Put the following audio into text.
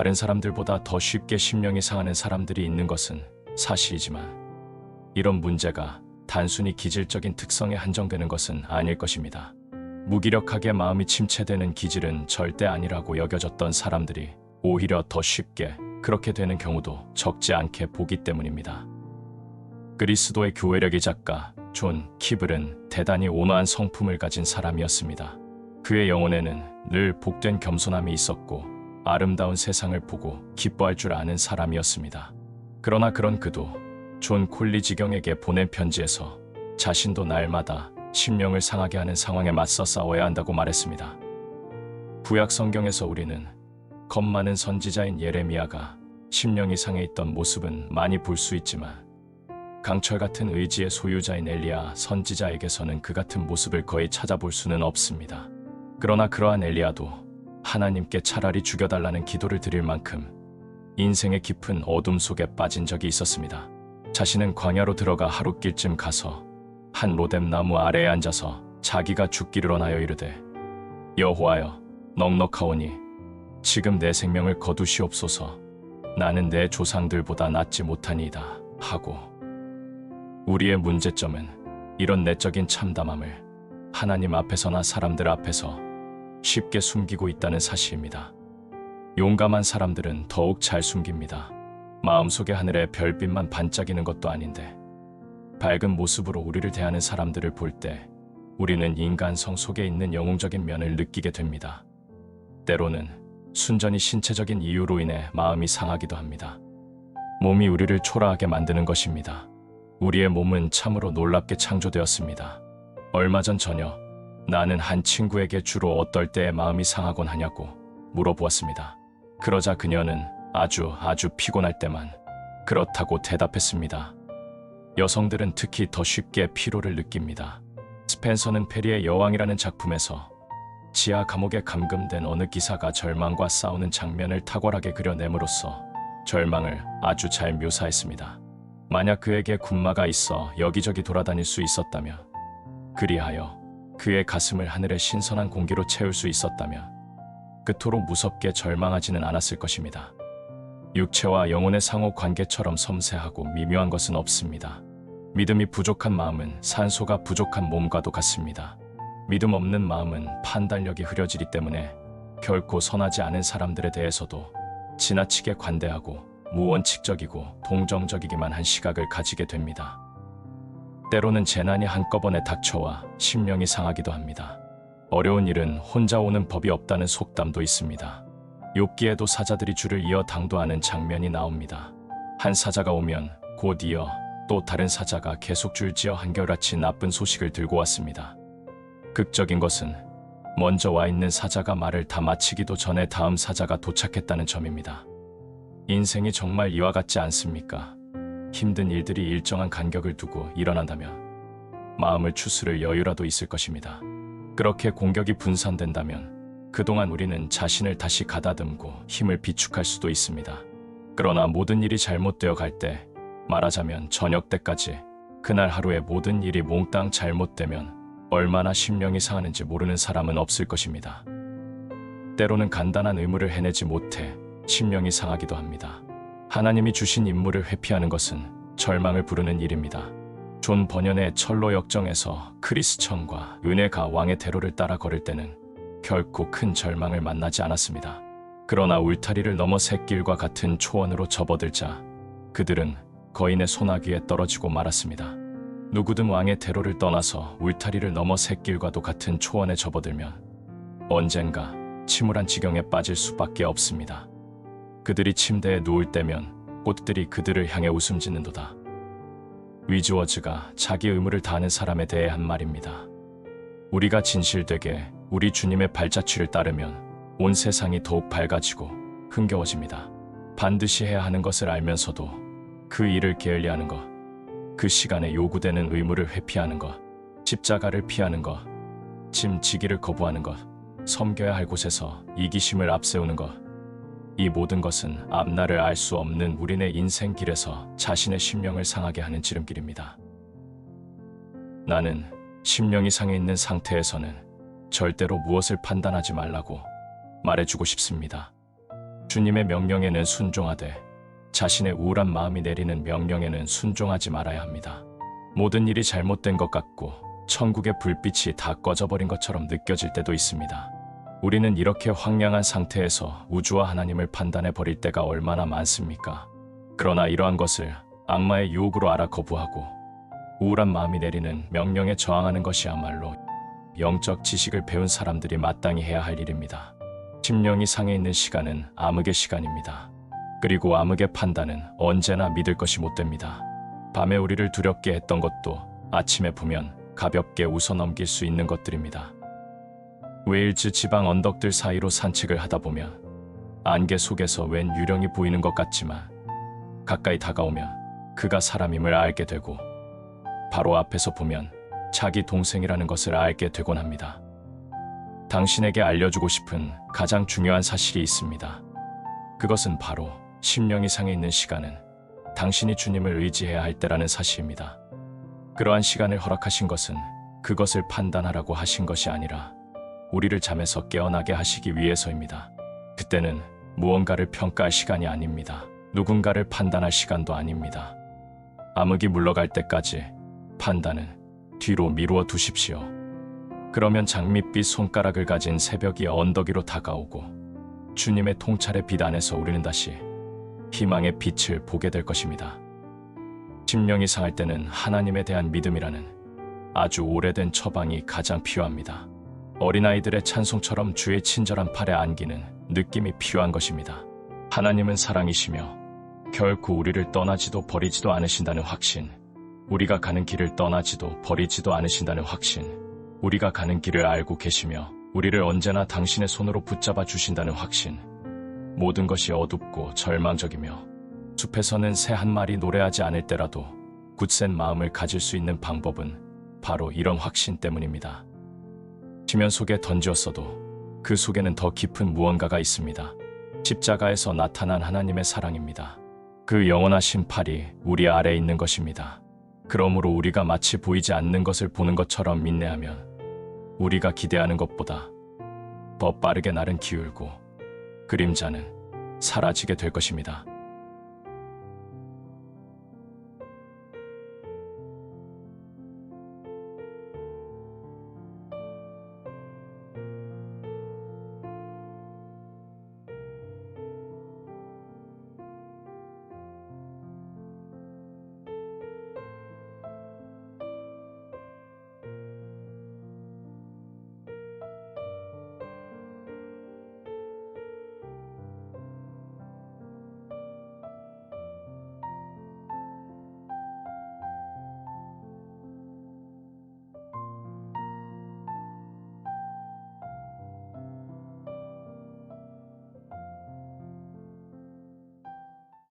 다른 사람들보다 더 쉽게 심령이 상하는 사람들이 있는 것은 사실이지만 이런 문제가 단순히 기질적인 특성에 한정되는 것은 아닐 것입니다. 무기력하게 마음이 침체되는 기질은 절대 아니라고 여겨졌던 사람들이 오히려 더 쉽게 그렇게 되는 경우도 적지 않게 보기 때문입니다. 그리스도의 교회력의 작가 존 키블은 대단히 온화한 성품을 가진 사람이었습니다. 그의 영혼에는 늘 복된 겸손함이 있었고 아름다운 세상을 보고 기뻐할 줄 아는 사람이었습니다. 그러나 그런 그도 존 콜리 지경에게 보낸 편지에서 자신도 날마다 심령을 상하게 하는 상황에 맞서 싸워야 한다고 말했습니다. 구약 성경에서 우리는 겁 많은 선지자인 예레미야가 심령 이 상해 있던 모습은 많이 볼 수 있지만 강철 같은 의지의 소유자인 엘리야 선지자에게서는 그 같은 모습을 거의 찾아볼 수는 없습니다. 그러나 그러한 엘리야도 하나님께 차라리 죽여달라는 기도를 드릴 만큼 인생의 깊은 어둠 속에 빠진 적이 있었습니다. 자신은 광야로 들어가 하룻길쯤 가서 한 로뎀 나무 아래에 앉아서 자기가 죽기를 원하여 이르되 여호와여 넉넉하오니 지금 내 생명을 거두시옵소서 나는 내 조상들보다 낫지 못하니이다 하고 우리의 문제점은 이런 내적인 참담함을 하나님 앞에서나 사람들 앞에서 쉽게 숨기고 있다는 사실입니다. 용감한 사람들은 더욱 잘 숨깁니다. 마음속의 하늘에 별빛만 반짝이는 것도 아닌데 밝은 모습으로 우리를 대하는 사람들을 볼 때 우리는 인간성 속에 있는 영웅적인 면을 느끼게 됩니다. 때로는 순전히 신체적인 이유로 인해 마음이 상하기도 합니다. 몸이 우리를 초라하게 만드는 것입니다. 우리의 몸은 참으로 놀랍게 창조되었습니다. 얼마 전 저녁 나는 한 친구에게 주로 어떨 때에 마음이 상하곤 하냐고 물어보았습니다. 그러자 그녀는 아주 아주 피곤할 때만 그렇다고 대답했습니다. 여성들은 특히 더 쉽게 피로를 느낍니다. 스펜서는 페리의 여왕이라는 작품에서 지하 감옥에 감금된 어느 기사가 절망과 싸우는 장면을 탁월하게 그려냄으로써 절망을 아주 잘 묘사했습니다. 만약 그에게 군마가 있어 여기저기 돌아다닐 수 있었다면, 그리하여 그의 가슴을 하늘의 신선한 공기로 채울 수 있었다면, 그토록 무섭게 절망하지는 않았을 것입니다. 육체와 영혼의 상호 관계처럼 섬세하고 미묘한 것은 없습니다. 믿음이 부족한 마음은 산소가 부족한 몸과도 같습니다. 믿음 없는 마음은 판단력이 흐려지기 때문에 결코 선하지 않은 사람들에 대해서도 지나치게 관대하고 무원칙적이고 동정적이기만 한 시각을 가지게 됩니다. 때로는 재난이 한꺼번에 닥쳐와 심령이 상하기도 합니다. 어려운 일은 혼자 오는 법이 없다는 속담도 있습니다. 욥기에도 사자들이 줄을 이어 당도하는 장면이 나옵니다. 한 사자가 오면 곧 이어 또 다른 사자가 계속 줄지어 한결같이 나쁜 소식을 들고 왔습니다. 극적인 것은 먼저 와 있는 사자가 말을 다 마치기도 전에 다음 사자가 도착했다는 점입니다. 인생이 정말 이와 같지 않습니까? 힘든 일들이 일정한 간격을 두고 일어난다면 마음을 추스를 여유라도 있을 것입니다. 그렇게 공격이 분산된다면 그동안 우리는 자신을 다시 가다듬고 힘을 비축할 수도 있습니다. 그러나 모든 일이 잘못되어 갈 때 말하자면 저녁 때까지 그날 하루에 모든 일이 몽땅 잘못되면 얼마나 심령이 상하는지 모르는 사람은 없을 것입니다. 때로는 간단한 의무를 해내지 못해 심령이 상하기도 합니다. 하나님이 주신 임무를 회피하는 것은 절망을 부르는 일입니다. 존 번연의 철로 역정에서 크리스천과 은혜가 왕의 대로를 따라 걸을 때는 결코 큰 절망을 만나지 않았습니다. 그러나 울타리를 넘어 샛길과 같은 초원으로 접어들자 그들은 거인의 소나기에 떨어지고 말았습니다. 누구든 왕의 대로를 떠나서 울타리를 넘어 샛길과도 같은 초원에 접어들면 언젠가 침울한 지경에 빠질 수밖에 없습니다. 그들이 침대에 누울 때면 꽃들이 그들을 향해 웃음 짓는도다. 위즈워즈가 자기 의무를 다하는 사람에 대해 한 말입니다. 우리가 진실되게 우리 주님의 발자취를 따르면 온 세상이 더욱 밝아지고 흥겨워집니다. 반드시 해야 하는 것을 알면서도 그 일을 게을리하는 것, 그 시간에 요구되는 의무를 회피하는 것, 십자가를 피하는 것, 짐 지기를 거부하는 것, 섬겨야 할 곳에서 이기심을 앞세우는 것, 이 모든 것은 앞날을 알 수 없는 우리네 인생 길에서 자신의 심령을 상하게 하는 지름길입니다. 나는 심령 이 상해 있는 상태에서는 절대로 무엇을 판단하지 말라고 말해주고 싶습니다. 주님의 명령에는 순종하되 자신의 우울한 마음이 내리는 명령에는 순종하지 말아야 합니다. 모든 일이 잘못된 것 같고 천국의 불빛이 다 꺼져버린 것처럼 느껴질 때도 있습니다. 우리는 이렇게 황량한 상태에서 우주와 하나님을 판단해 버릴 때가 얼마나 많습니까? 그러나 이러한 것을 악마의 유혹으로 알아 거부하고 우울한 마음이 내리는 명령에 저항하는 것이야말로 영적 지식을 배운 사람들이 마땅히 해야 할 일입니다. 심령이 상해 있는 시간은 암흑의 시간입니다. 그리고 암흑의 판단은 언제나 믿을 것이 못 됩니다. 밤에 우리를 두렵게 했던 것도 아침에 보면 가볍게 웃어넘길 수 있는 것들입니다. 웨일즈 지방 언덕들 사이로 산책을 하다 보면 안개 속에서 웬 유령이 보이는 것 같지만 가까이 다가오면 그가 사람임을 알게 되고 바로 앞에서 보면 자기 동생이라는 것을 알게 되곤 합니다. 당신에게 알려주고 싶은 가장 중요한 사실이 있습니다. 그것은 바로 심령이 상해 있는 시간은 당신이 주님을 의지해야 할 때라는 사실입니다. 그러한 시간을 허락하신 것은 그것을 판단하라고 하신 것이 아니라 우리를 잠에서 깨어나게 하시기 위해서입니다. 그때는 무언가를 평가할 시간이 아닙니다. 누군가를 판단할 시간도 아닙니다. 암흑이 물러갈 때까지 판단은 뒤로 미루어 두십시오. 그러면 장밋빛 손가락을 가진 새벽이 언덕 위로 다가오고 주님의 통찰의 빛 안에서 우리는 다시 희망의 빛을 보게 될 것입니다. 심령이 상할 때는 하나님에 대한 믿음이라는 아주 오래된 처방이 가장 필요합니다. 어린아이들의 찬송처럼 주의 친절한 팔에 안기는 느낌이 필요한 것입니다. 하나님은 사랑이시며 결코 우리를 떠나지도 버리지도 않으신다는 확신, 우리가 가는 길을 떠나지도 버리지도 않으신다는 확신, 우리가 가는 길을 알고 계시며 우리를 언제나 당신의 손으로 붙잡아 주신다는 확신, 모든 것이 어둡고 절망적이며 숲에서는 새 한 마리 노래하지 않을 때라도 굳센 마음을 가질 수 있는 방법은 바로 이런 확신 때문입니다. 지면 속에 던졌어도 그 속에는 더 깊은 무언가가 있습니다. 십자가에서 나타난 하나님의 사랑입니다. 그 영원하신 팔이 우리 아래에 있는 것입니다. 그러므로 우리가 마치 보이지 않는 것을 보는 것처럼 인내하면 우리가 기대하는 것보다 더 빠르게 날은 기울고 그림자는 사라지게 될 것입니다.